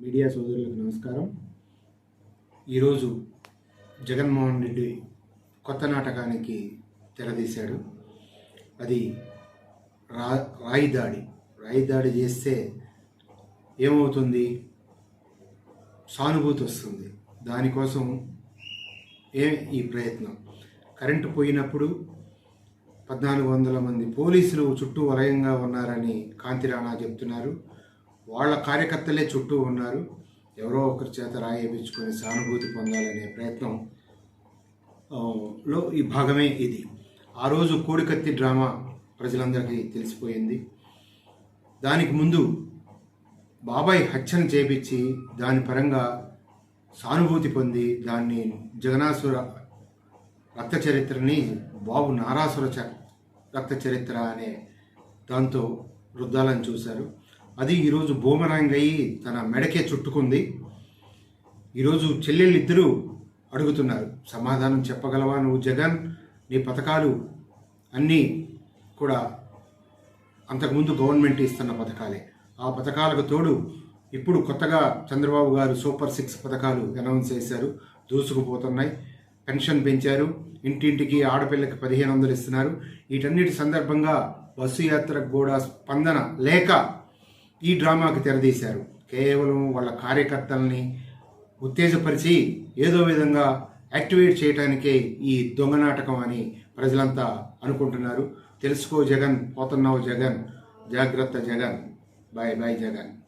Media సోదరులకు నమస్కారం. ఈరోజు జగన్మోహన్ రెడ్డి కొత్త నాటకానికి తెరదీశాడు అది రా రాయి దాడి రాయి దాడి చేస్తే ఏమవుతుంది? సానుభూతి వస్తుంది. దానికోసం ఏ ఈ ప్రయత్నం? కరెంటు పోయినప్పుడు పద్నాలుగు వందల మంది పోలీసులు చుట్టూ వలయంగా ఉన్నారని కాంతిరాణా చెప్తున్నారు. వాళ్ళ కార్యకర్తలే చుట్టూ ఉన్నారు. ఎవరో ఒకరి చేత రాయేపించుకొని సానుభూతి పొందాలనే ప్రయత్నం లో ఈ భాగమే ఇది. ఆ రోజు కోడికత్తి డ్రామా ప్రజలందరికీ తెలిసిపోయింది. దానికి ముందు బాబాయ్ హత్యను చేపించి దాని పరంగా సానుభూతి పొంది దాన్ని జగనాసుర రక్త చరిత్రని బాబు నారాసుర చ రక్త చరిత్ర అనే దాంతో వృద్ధాలను చూశారు. అది ఈరోజు బూమరాంగ్ అయ్యి తన మెడకే చుట్టుకుంది. ఈరోజు చెల్లెళ్ళిద్దరూ అడుగుతున్నారు సమాధానం చెప్పగలవా నువ్వు జగన్? నీ పథకాలు అన్నీ కూడా అంతకుముందు గవర్నమెంట్ ఇస్తున్న పథకాలే. ఆ పథకాలకు తోడు ఇప్పుడు కొత్తగా చంద్రబాబు గారు సూపర్ సిక్స్ పథకాలు అనౌన్స్ చేశారు. దూసుకుపోతున్నాయి. పెన్షన్ పెంచారు. ఇంటింటికి ఆడపిల్లకి పదిహేను వందలు ఇస్తున్నారు. వీటన్నిటి సందర్భంగా బస్సు యాత్రకు కూడా స్పందన లేక ఈ డ్రామాకి తెరదీశారు. కేవలం వాళ్ళ కార్యకర్తల్ని ఉత్తేజపరిచి ఏదో విధంగా యాక్టివేట్ చేయడానికే ఈ దొంగ నాటకం అని ప్రజలంతా అనుకుంటున్నారు. తెలుసుకో జగన్ పోతున్నావు జగన్. జాగ్రత్త జగన్. Bye bye Jagan.